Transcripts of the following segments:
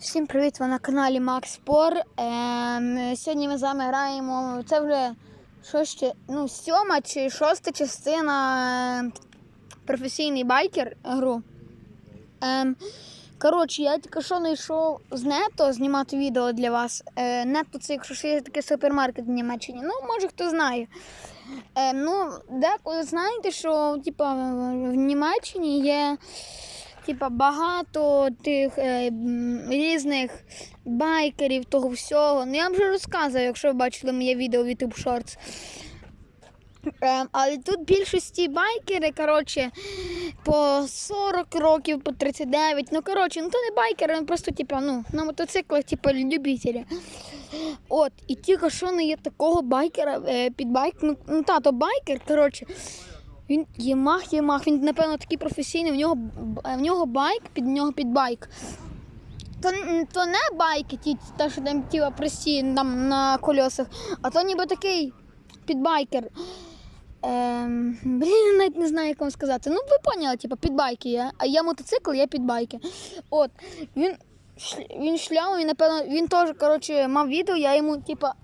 Всім привіт! Ви на каналі Макс Спор. Ем, сьогодні ми з вами граємо. Це вже що ще, ну, сьома чи шоста частина е, професійний байкер гру. Ем, коротше, я тільки що знайшов з нето знімати відео для вас. Е, нето це, якщо що є такий супермаркет в Німеччині. Ну, може хто знає. Е, ну, деколи знаєте, що типа, в Німеччині є типа, багато тих е, різних байкерів, того всього. Ну, я вам вже розказую, якщо ви бачили моє відео в YouTube Shorts. Е, але тут більшості байкери, коротше, по 40 років, по 39. Ну, коротше, ну то не байкери, вони просто, типа, ну, на мотоциклах, типа, любителі. От, і тільки що не є такого байкера е, під байк. Ну, ну тато байкер, коротше. Він ємах, ємах, він, напевно, такий професійний, в нього, в нього байк, під нього під байк. То, то не байки, ті, та, що там ті прості там, на колесах, а то ніби такий підбайкер. Ем, блін, навіть не знаю, як вам сказати. Ну, ви поняли, типу, підбайки є. А я мотоцикл, я підбайки. От, він, він шляв, він, напевно, він теж, коротше, мав відео, я йому, типа,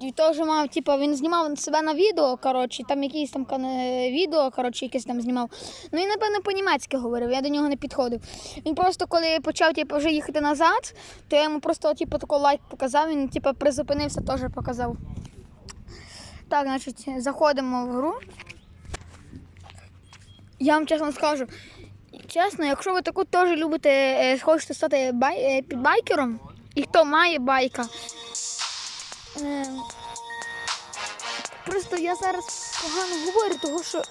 і теж мав, типу, він знімав себе на відео, коротше, там якісь там відео, коротше, якесь там знімав. Ну він, напевно, по-німецьки говорив, я до нього не підходив. Він просто, коли почав типу, вже їхати назад, то я йому просто типу, такий лайк показав, він типу, призупинився, теж показав. Так, значить, заходимо в гру. Я вам чесно скажу. Чесно, якщо ви таку теж любите, е, хочете стати бай, е, підбайкером, і хто має байка, Просто я зараз погано говорю, тому що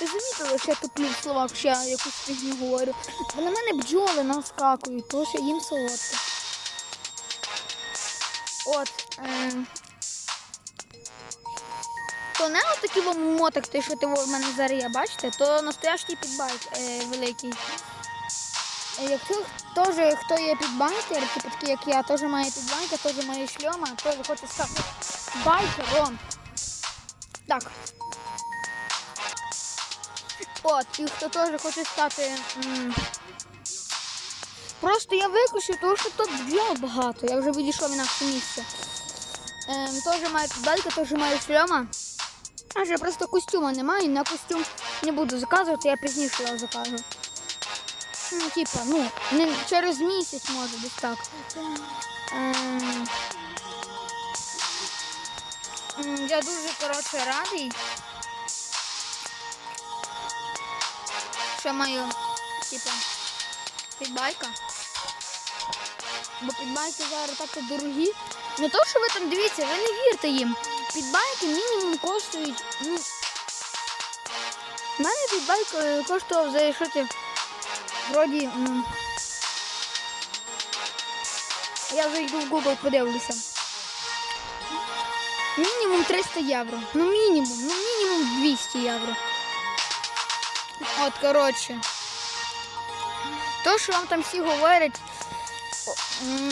ви замітили, що я туплю в словах, що я якусь фігню говорю. Бо на мене бджоли наскакують, тому що їм солодко. От. Ем, то не отакі вам мотик, той, що ти в мене зараз є, бачите, то настоящий підбайк е, великий. Якщо теж хто є підбайкер, типу такі як я, теж має підбайка, теж має шльома, теж хоче стати байкером. Так. От, і хто теж хоче стати. м, Просто я виключив, тому що тут бджол багато. Я вже відійшов інакше місце. Ем, теж має підбайка, теж має шльома. А вже просто костюма немає, на костюм не буду заказувати, я пізніше його закажу. Ну, типа, ну, не через місяць може десь так. Ем, я дуже коротше радий. Що маю, типа, підбайка. Бо підбайки зараз так дорогі. Не то, що ви там дивіться, ви не вірте їм. Підбайки мінімум коштують. Ну, в мене підбайк е, коштував за що Вроді. Я зайду в Google, подивлюся. Мінімум 300 євро. Ну мінімум, ну мінімум 200 євро. От, коротше. То, що вам там всі говорять,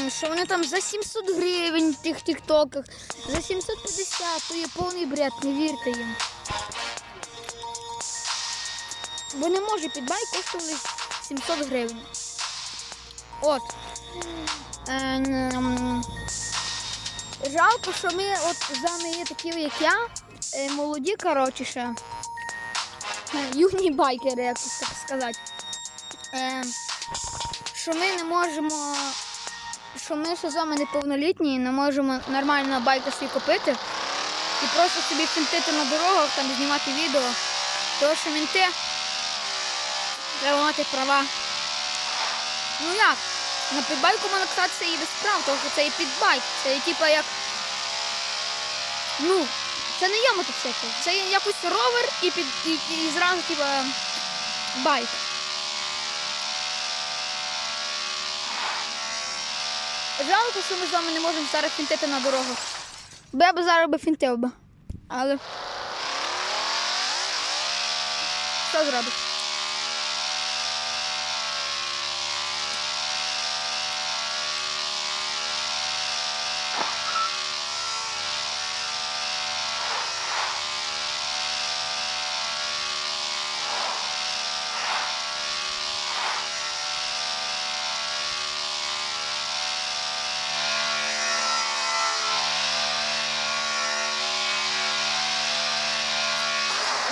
що вони там за 700 гривень в тих тіктоках, за 750, то є повний бред, не вірте їм. Бо не може підбай коштували 700 гривень. От. Е, Жалко, що ми от з вами є такі, як я, е, молоді, коротше, ще. Юні байкери, як так сказати. Е, Що ми не можемо. Що ми ще з вами неповнолітні і не можемо нормально байка собі купити і просто собі фінтити на дорогах, там знімати відео. Тому що мінти треба мати права. Ну як? На підбайку можна кататися і без прав, тому що це і підбайк. Це і типа як. Ну, це не є мотоцикл. Це є якийсь ровер і під і, і зразу типа байк. Жалко, що ми з вами не можемо зараз фінтити на дорогах. Бо я б зараз би фінтив би. Але. Що зробиш?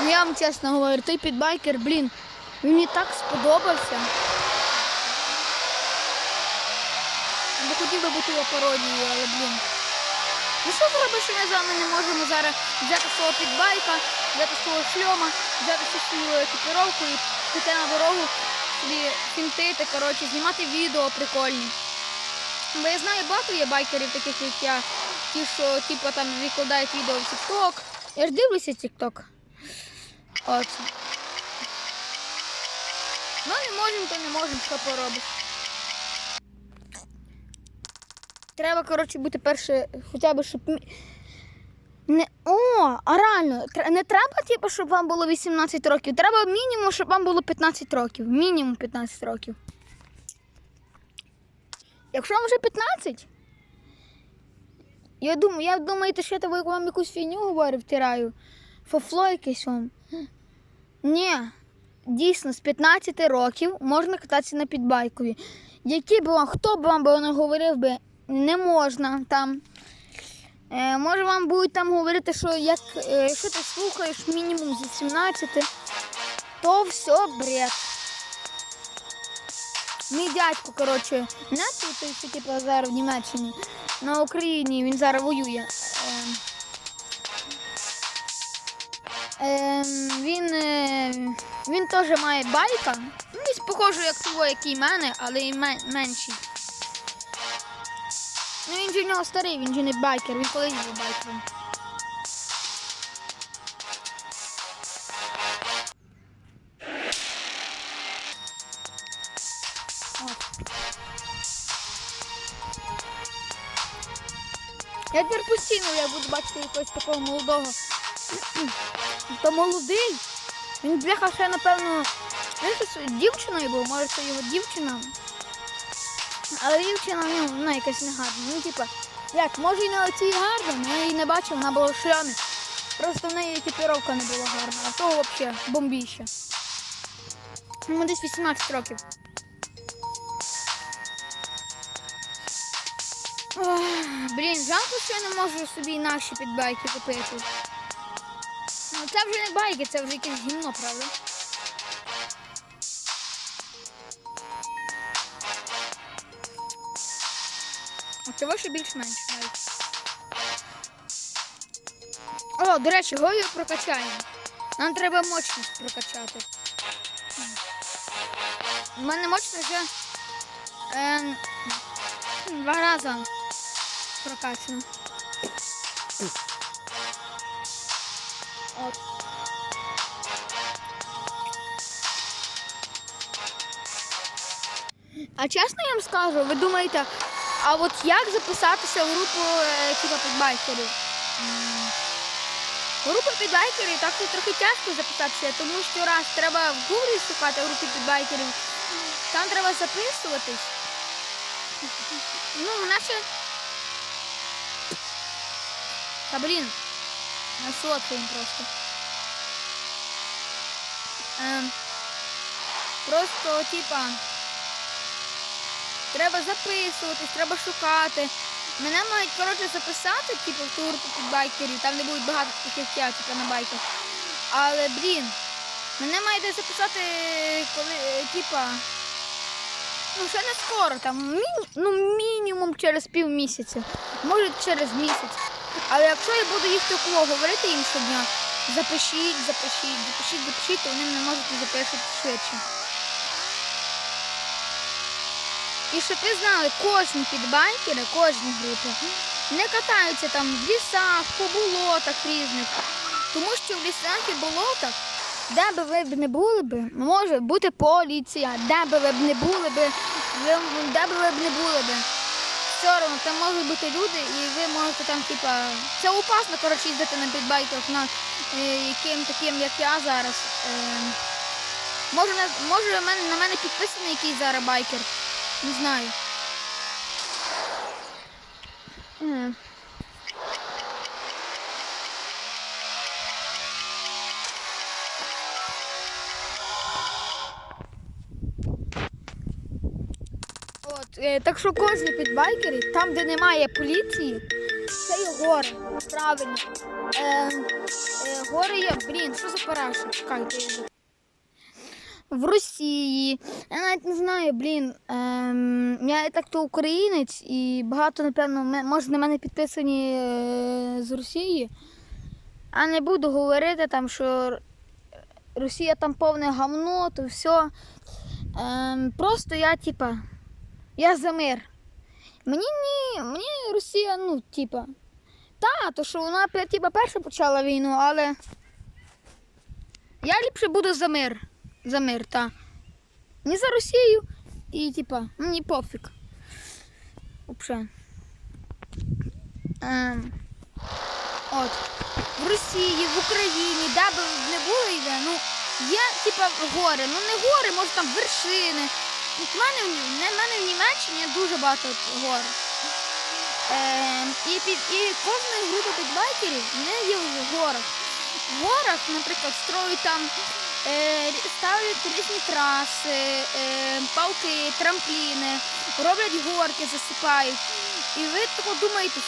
Я вам чесно говорю, той підбайкер, блін, мені так сподобався. Бо хотів би бути його пародією, але блін. Ну що зробиш, що ми з вами не можемо зараз взяти свого підбайка, взяти свого шльома, взяти свою екіпіровку і піти на дорогу, собі фінтити, коротше, знімати відео прикольні. Бо я знаю, багато є байкерів, таких як я, ті, що типу, там викладають відео в TikTok. Я ж дивлюся TikTok. От. Ну не можемо, то не можемо, що поробиш. Треба, коротше, бути перше, хоча б, щоб. Не... О, а реально, не треба, типу, щоб вам було 18 років. Треба мінімум, щоб вам було 15 років. Мінімум 15 років. Якщо вам вже 15, я думаю, я думаю, що я вам якусь фігню говорю, втираю. Фофло якесь вам. Ні, дійсно, з 15 років можна кататися на підбайкові. Які б вам, хто б вам би не говорив би, не можна там. Е, може вам будуть там говорити, що як, е, якщо ти слухаєш мінімум з 17, то все бред. Мій дядько, коротше, не тут, що типу, зараз в Німеччині, на Україні він зараз воює. Ем, він, е, він теж має байка. Ну, десь похоже, як того, як і в мене, але і мен- менший. Ну він же в нього старий, він же не байкер, він колись був байкером. Я тепер постійно я буду бачити якогось такого молодого. То молодий. Він бляха ще, напевно, він дівчиною був, може це його дівчина. Але дівчина нього вона якась не гарна. Ну, типа, як, може і на оцій гарна, я її не бачив, вона була в шлямі. Просто в неї екіпіровка не була гарна, а того взагалі бомбіще. Йому десь 18 років. Блін, жалко, що я не можу собі інакші підбайки купити. Це вже не байки, це вже якесь гімно, правда? Цього ще більш-менш навіть. О, до речі, гою прокачаємо. Нам треба мощність прокачати. У мене мощність вже е, два рази прокачана. От. А чесно я вам скажу, ви думаєте, а от як записатися в групу е, типу підбайкерів? Група підбайкерів так це трохи тяжко записатися, тому що раз треба в гуглі шукати групи підбайкерів, там треба записуватись. Ну, вона ще. Та блін, насолодкуємо просто. Ем, просто, типа, треба записуватись, треба шукати. Мене мають коротше записати, типу, в ту групу підбайкерів, там не буде багато таких я, типу, на байках. Але, блін, мене мають записати, коли, е, типа, ну, ще не скоро, там, міні, ну, мінімум через півмісяця, може через місяць. Але якщо я буду їх такого говорити їм щодня, запишіть, запишіть, запишіть, запишіть, то вони мене можуть запишуть швидше. І щоб ви знали, кожні підбайкери, кожні групи не катаються там в лісах, по болотах різних. Тому що в лісах і болотах, де би ви б не були б, може бути поліція, де би ви б не були б, де би ви б не були б. Все одно там можуть бути люди, і ви можете там, типа, це опасно, коротше, їздити на підбайках на е, яким таким, як я зараз. Е, може, може на мене, підписаний якийсь зараз байкер. Не знаю. Так що кожні підбайкери, там, де немає поліції, це є гори. Правильно. Е, е, гори є. Блін, що за параша? Чекайте. В Росії. Я навіть не знаю, блін. Ем, я і так то українець, і багато, напевно, може на мене підписані е, з Росії. А не буду говорити там, що Росія там повне гамно, то все. Ем, просто я, типа, я за мир. Мені ні, мені Росія, ну, типа. Та, то що вона типа, перша почала війну, але я ліпше буду за мир. За мир, та. Не за Росію і, типа, мені пофіг. Взагалі. Ем, от. В Росії, в Україні, де би не було йде, ну, є, типа, гори. Ну не гори, може там вершини. В мене, в- мене в Німеччині дуже багато гор. Е, і, під, і кожна група підбайкерів не є в горах. В горах, наприклад, строють там, е, ставлять різні траси, е, палки, трампліни, роблять горки, засипають. І ви тако думаєте,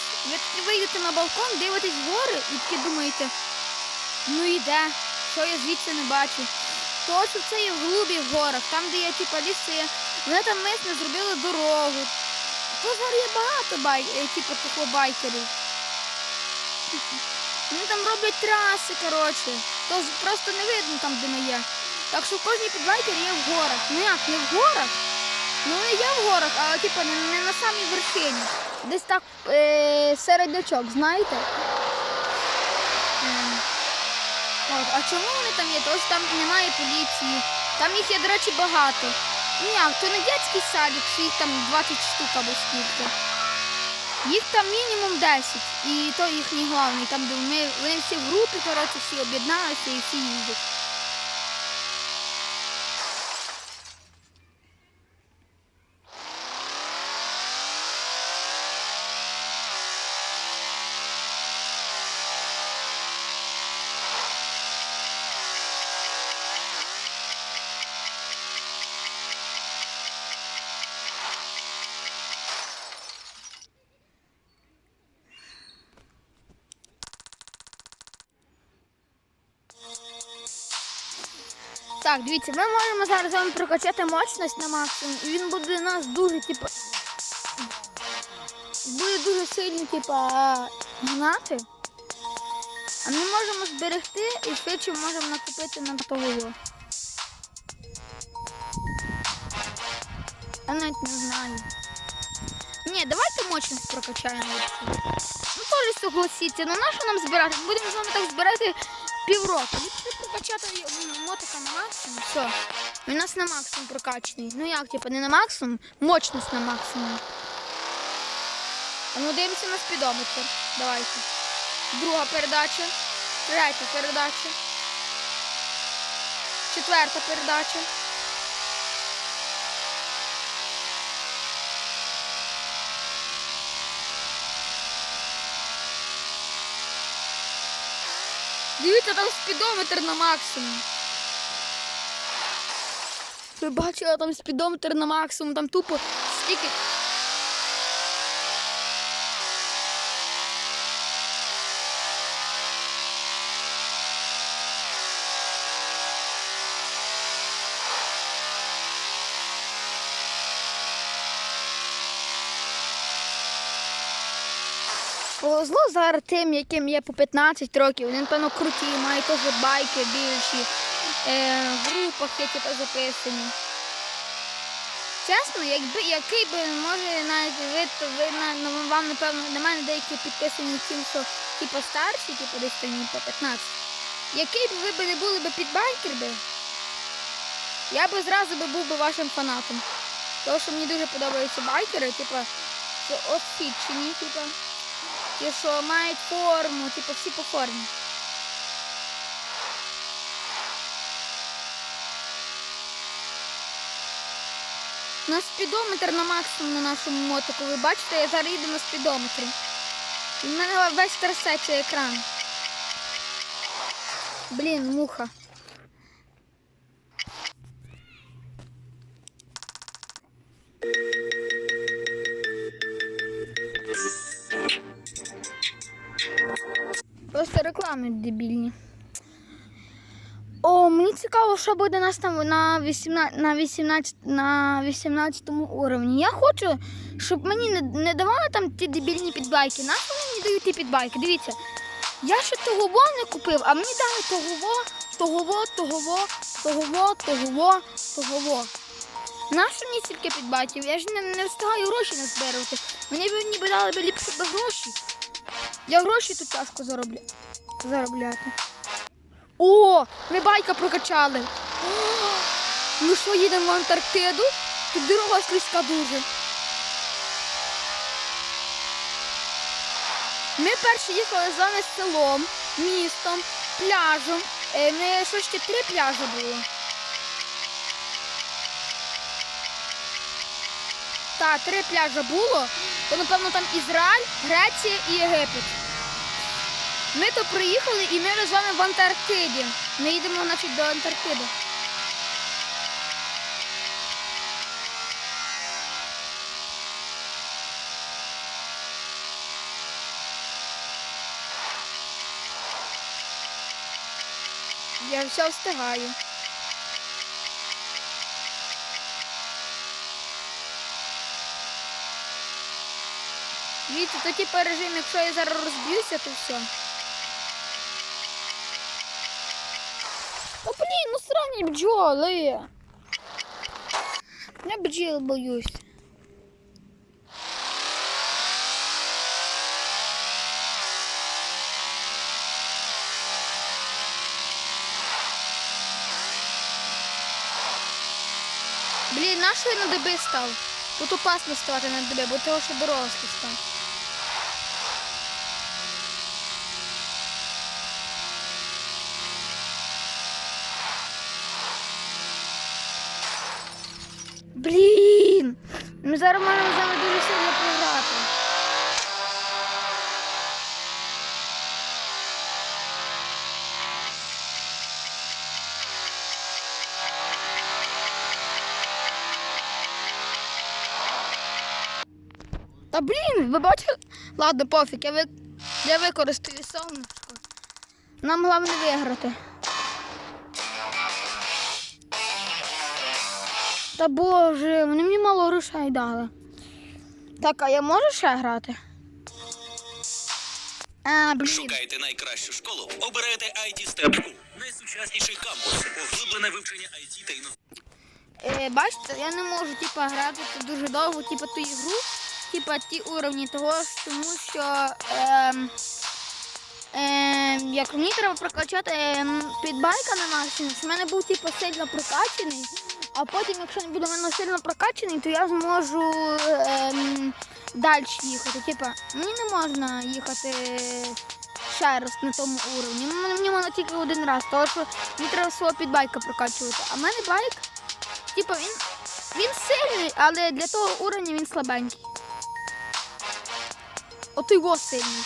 ви вийдете на балкон, дивитесь гори і таки думаєте, ну і де, що я звідси не бачу. То, що це є в глубі горах, там, де є типа ліси, вони там мисно зробили дорогу. То зараз є багато бай, е, типу, такого байкерів. Вони там роблять траси, коротше. То просто не видно там, де ми є. Так що кожен підбайкер є в горах. Ну як, не в горах? Ну не є в горах, але типу не, не на самій вершині. Десь так е, серед очок, знаєте? Ем, От, а чому вони там є? Тож там немає поліції. Там їх є, до речі, багато. Ні, то не дитячий садик, що їх там 20 штук або скільки. Їх там мінімум 10. І то їхній головний, там вони, вони всі в групі, коротше, всі об'єдналися і всі їздять. Так, дивіться, ми можемо зараз з вами прокачати мощність на максимум, і він буде у нас дуже, типу, буде дуже сильно, типу, гнати. А ми можемо зберегти і швидше можемо накопити на того. Я навіть не знаю. Ні, давайте мощність прокачаємо. Ну теж согласіться, ну нащо нам збирати? Будемо з вами так збирати півроку. Прокачати м, мотика на максимум. Все. Він у нас на максимум прокачаний. Ну як, типу, не на максимум, мощність на максимум. А ну дивимося на спідометр. Давайте. Друга передача. Третя передача. Четверта передача. Дивіться, там спідометр на максимум. Ви бачили, там спідометр на максимум, там тупо стільки. Повезло зараз тим, яким є по 15 років. Вони, напевно, круті, мають теж байки більші, е, групах є типу, записані. Чесно, якби який би, може, навіть ви, то ви на- вам, напевно, на мене деякі підписані тим, що типу старші, типу десь там по 15. Який б ви би не були би підбайкер би, я би зразу би був би вашим фанатом. Тому що мені дуже подобаються байкери, типу, що освічені, типу. Ті, що мають форму, типу всі по формі. У нас спідометр на максимум на нашому мотику. Ви бачите, я зараз їду на спідометрі. Мене весь трясеться екран. Блін, муха. Цікаво, що буде нас там на 18, на 18, на 18 уровні. Я хочу, щоб мені не, не давали там ті дебільні підбайки. Нас вони мені дають ті підбайки. Дивіться, я ще того не купив, а мені дали того, того, того, того, того, того. Нащо мені стільки підбайків? Я ж не, не встигаю гроші назбирувати. Мені б ніби дали б ліпше б гроші. Я гроші тут тяжко заробля... заробляти. О, ми байка прокачали. О, ну що, їдемо в Антарктиду? Тут дорога слизька дуже. Ми перші їхали з вами селом, містом, пляжем. Е, Ми що ще три пляжі було. Так, три пляжі було. То, напевно, там Ізраїль, Греція і Єгипет. Ми то приїхали і ми з вами в Антарктиді. Ми їдемо, значить, до Антарктиди. Я все встигаю. Дивіться, то типу режим, якщо я зараз розб'юся, то все. О, ну бджоли. Я бджіл боюсь. Блін, на що я на деби став? Тут опасно ставати на деби, бо того, що дорослий став. Блін! Ми зараз маємо з вами дуже сильно програти. Та блін, ви бачили? Ладно, пофіг, я, ви... я використаю сонечко. Нам головне виграти. Та боже, вони мені мало грошей дали. Так, а я можу ще грати? А, блін. Шукаєте найкращу школу? Обирайте IT Step Найсучасніший кампус, поглиблене вивчення IT та інновацій. Е, бачите, я не можу типа, грати дуже довго, типа ту ігру, типа ті уровні того, тому що ем, ем, як мені треба прокачати ем, підбайка на що в мене був типа сильно прокачаний, а потім, якщо не буде в мене сильно прокачаний, то я зможу ем, далі їхати. Типа, мені не можна їхати ще раз на тому уровні. Мені, мені можна тільки один раз, тому що мені треба свого підбайка прокачувати. А в мене байк Типа він, він сильний, але для того уровня він слабенький. От його сильний.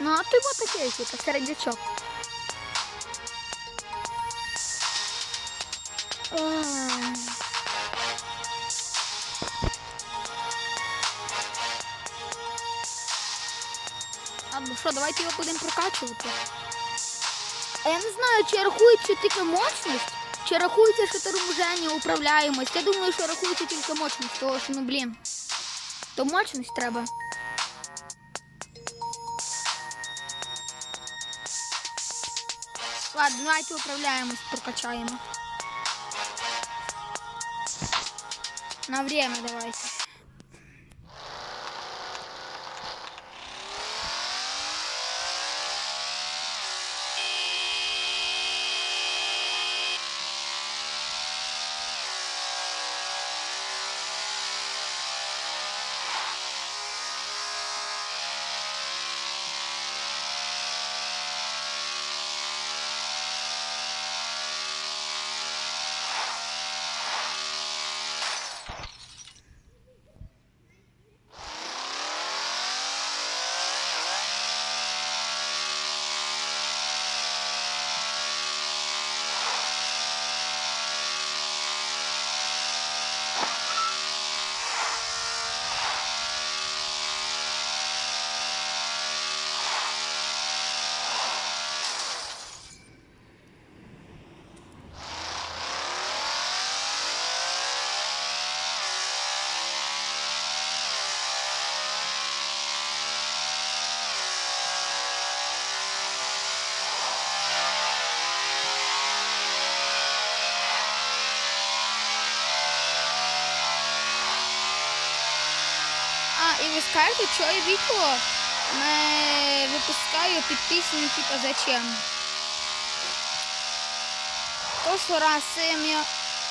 Ну, а то його такий, типу, середнячок. Ой. Ладно, що, давайте його будемо прокачувати. А я не знаю, чи рахується тільки мощність, чи рахується, що торможення, управляємость. Я думаю, що рахується тільки мощність, тому що, ну блін. То мощність треба. Ладно, давайте управляємость, прокачаємо. На время давайте. І ви скажете, що я відео не випускаю під пісню, зачем. То, що раз це моя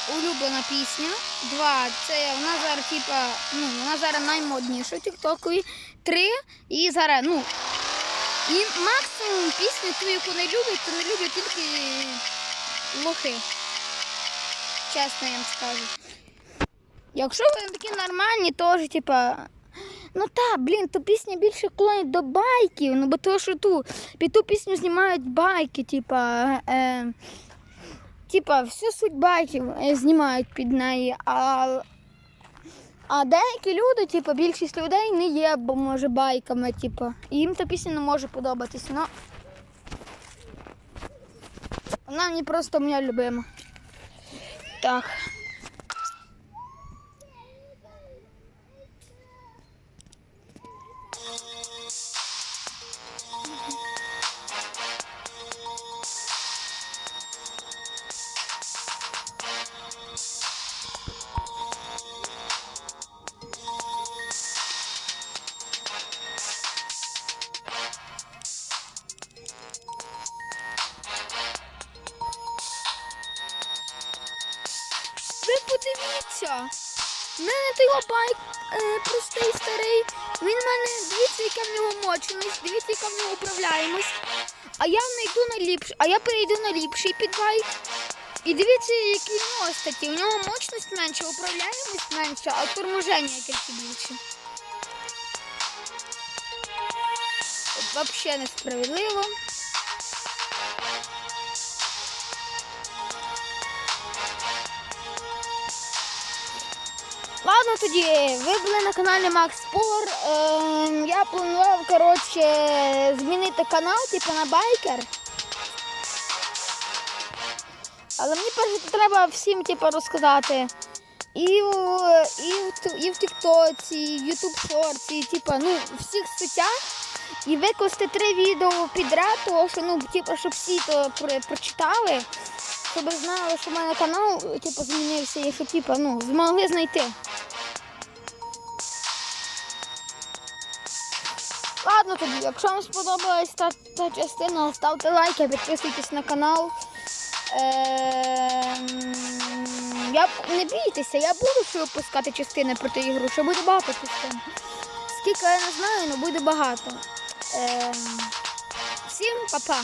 улюблена пісня. Два, це вона зараз, типа, ну, вона зараз наймодніша Тіктокові. Три, і зараз, ну. І максимум пісню, ту, яку не люблять, то не люблять тільки лохи. Чесно я вам скажу. Якщо ви такі нормальні, теж, типа. Ну та, блін, то пісня більше клонить до байків. Ну бо то, що ту, під ту пісню знімають байки, типа. Е, типа, всю суть байків е, знімають під неї. А, а деякі люди, типа, більшість людей не є, бо може байками, типа. І їм та пісня не може подобатися. Ну, вона мені просто моя любима. Так. Подивіться. У мене той байк е, простий старий. Він в мене, дивіться, яка в нього мощність, дивіться, яка в нього управляємость. А я не йду на ліпший, а я перейду на ліпший підбайк. І дивіться, які в нього статі. У нього мощність менша, управляємость менша, а торможення якесь більше. Взагалі несправедливо. Ладно тоді, ви були на каналі Макс Спор. Ем, я планував коротше, змінити канал, типу на байкер. Але мені перше треба всім типу, розказати. І в, і в, і в Тіктоці, і в Ютуб Шорці, типу, ну, в всіх статтях. І викласти три відео підряд, того, що, ну, типу, щоб всі то про- прочитали, щоб знали, що в мене канал типу, змінився і що типу, ну, змогли знайти. Ладно тоді, якщо вам сподобалась та, та частина, ставте лайки, підписуйтесь на канал. Ем, я, не бійтеся, я буду ще випускати частини про ту ігру, ще буде багато частин. Скільки я не знаю, але буде багато. Ем, всім па-па.